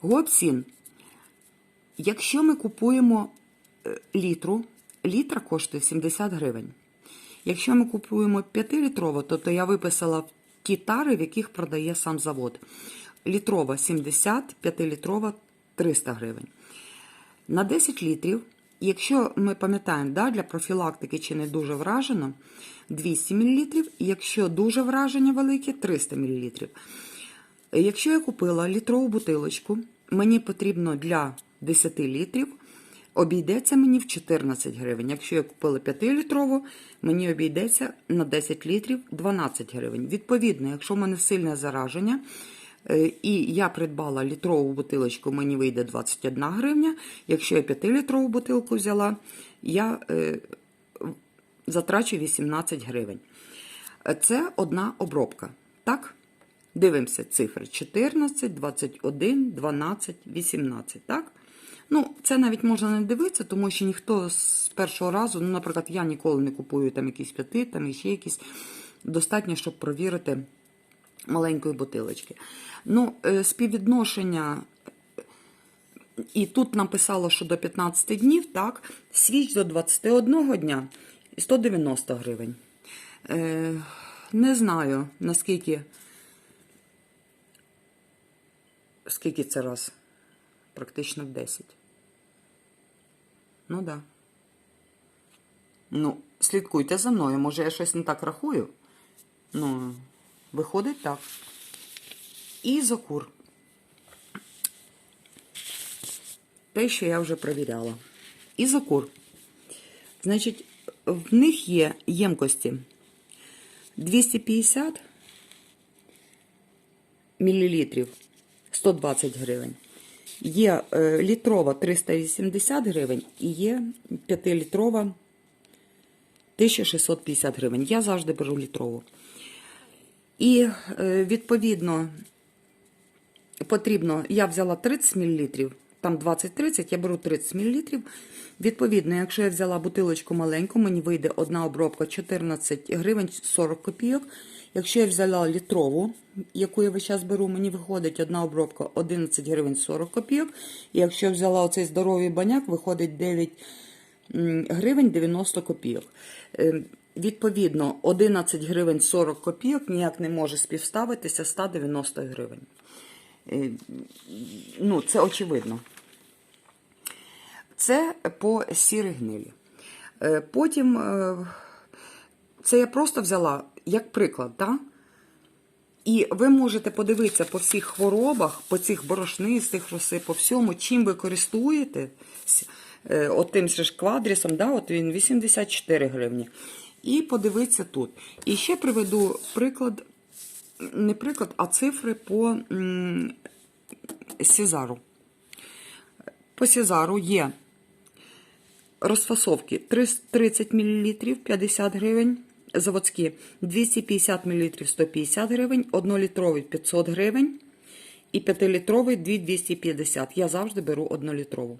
Гопсін. Якщо ми купуємо е, літру, літра коштує 70 гривень. Якщо ми купуємо 5-літрову, тобто я виписала ті тари, в яких продає сам завод. Літрова 70, 5-літрова 300 гривень. На 10 літрів, якщо ми пам'ятаємо, да, для профілактики чи не дуже вражено, 200 мл, якщо дуже враження велике, 300 мл. Якщо я купила літрову бутилочку, мені потрібно для 10 літрів, обійдеться мені в 14 гривень. Якщо я купила 5-літрову, мені обійдеться на 10 літрів 12 гривень. Відповідно, якщо в мене сильне зараження, е, і я придбала літрову бутилочку, мені вийде 21 гривня. Якщо я 5-літрову бутилку взяла, я е, затрачу 18 гривень. Це одна обробка. Так? Дивимося цифри 14, 21, 12, 18. Так? Ну, це навіть можна не дивитися, тому що ніхто з першого разу, ну, наприклад, я ніколи не купую там якісь п'яти, там ще якісь. Достатньо, щоб провірити маленької бутилочки. Ну, е, співвідношення, і тут написало, що до 15 днів, так, свіч до 21 дня і 190 гривень. Е, не знаю, наскільки. Скільки це раз? Практично в 10. Ну да. Ну, слідкуйте за мною. Може, я щось не так рахую. Ну, виходить так. І закур. Те, що я вже перевіряла. І закур. Значить, в них є ємкості 250 мл 120 гривень. Є е, літрова 380 гривень і є 5-літрова 1650 гривень. Я завжди беру літрову. І, е, відповідно, потрібно, я взяла 30 мл, там 20-30, я беру 30 мл. Відповідно, якщо я взяла бутилочку маленьку, мені вийде одна обробка 14 гривень 40 копійок. Якщо я взяла літрову, яку я час беру, мені виходить одна обробка 11 гривень 40 копійок. І якщо я взяла оцей здоровий баняк, виходить 9 гривень 90 копійок. Е, Відповідно, 11 гривень 40 копійок ніяк не може співставитися 190 гривень. Е, Ну, це очевидно. Це по сірій гнилі. Е, Потім е, це я просто взяла як приклад, так? І ви можете подивитися по всіх хворобах, по цих борошнистих роси, по всьому, чим ви користуєтесь, е, отим же ж квадрісом, да, от він 84 гривні. І подивитися тут. І ще приведу приклад, не приклад, а цифри по Сізару. По Сізару є розфасовки 30 мл 50 гривень, заводські 250 мл 150 гривень, 1-літровий 500 гривень і 5-літровий 250. Я завжди беру 1-літрову.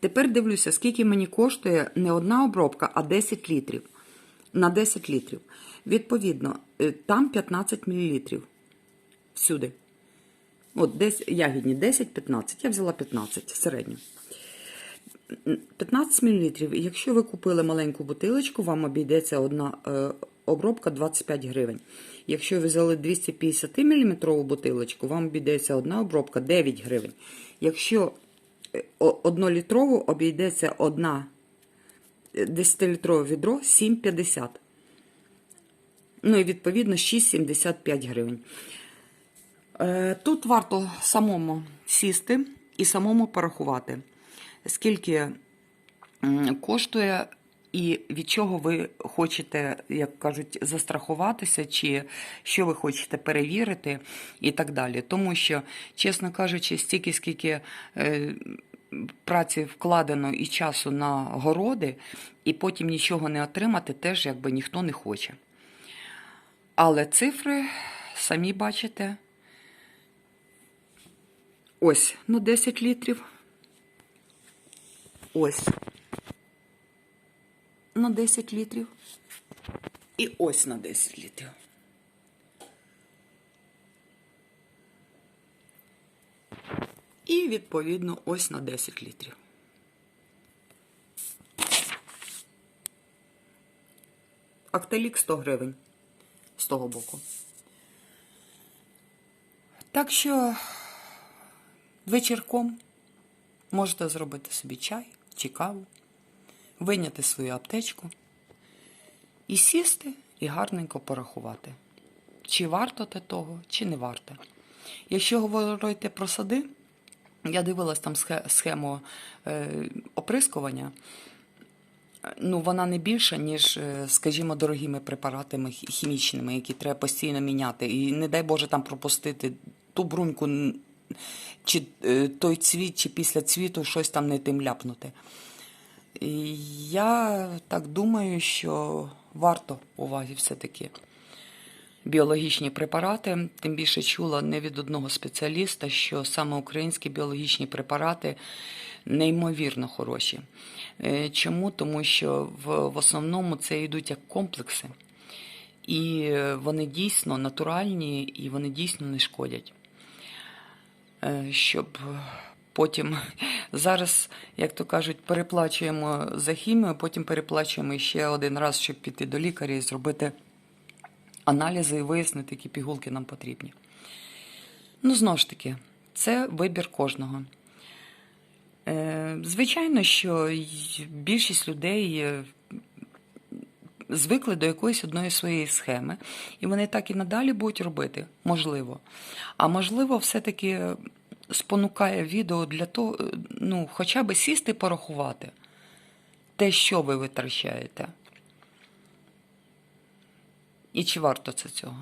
Тепер дивлюся, скільки мені коштує не одна обробка, а 10 літрів. На 10 літрів. Відповідно, е, там 15 мл. Всюди. От, десь ягідні 10-15. Я взяла 15 середньо. 15 мл. Якщо ви купили маленьку бутилочку, вам обійдеться одна е, обробка 25 гривень. Якщо ви взяли 250 мм бутилочку, вам обійдеться одна обробка 9 гривень. Якщо е, однолітрову обійдеться одна 10-літрове відро 7,50. Ну і відповідно 6,75 гривень. Е, Тут варто самому сісти і самому порахувати, скільки коштує і від чого ви хочете, як кажуть, застрахуватися, чи що ви хочете перевірити і так далі. Тому що, чесно кажучи, стільки, скільки е, праці вкладено і часу на городи, і потім нічого не отримати, теж якби ніхто не хоче. Але цифри, самі бачите, ось на 10 літрів. Ось на 10 літрів. І ось на 10 літрів. І, відповідно, ось на 10 літрів. Актелік 100 гривень з того боку. Так що вечірком можете зробити собі чай чи каву, вийняти свою аптечку і сісти і гарненько порахувати, чи варто те того, чи не варто. Якщо говорити про сади, я дивилась там схему е, оприскування. Ну, вона не більша, ніж, е, скажімо, дорогими препаратами хімічними, які треба постійно міняти. І не дай Боже там пропустити ту бруньку, чи е, той цвіт, чи після цвіту щось там не тим ляпнути. І я так думаю, що варто уваги все-таки біологічні препарати. Тим більше чула не від одного спеціаліста, що саме українські біологічні препарати неймовірно хороші. Е, Чому? Тому що в, основному це йдуть як комплекси, і е, вони дійсно натуральні і вони дійсно не шкодять. Е, Щоб потім зараз, як то кажуть, переплачуємо за хімію, потім переплачуємо ще один раз, щоб піти до лікаря і зробити аналізи і вияснити, які пігулки нам потрібні. Ну, знову ж таки, це вибір кожного. Е, Звичайно, що більшість людей звикли до якоїсь одної своєї схеми, і вони так і надалі будуть робити, можливо. А можливо, все-таки спонукає відео для того, ну, хоча б сісти порахувати те, що ви витрачаєте. І чи варто це цього?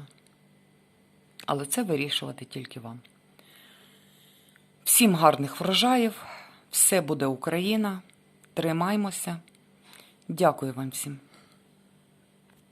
Але це вирішувати тільки вам. Всім гарних врожаїв, все буде Україна. Тримаймося. Дякую вам всім.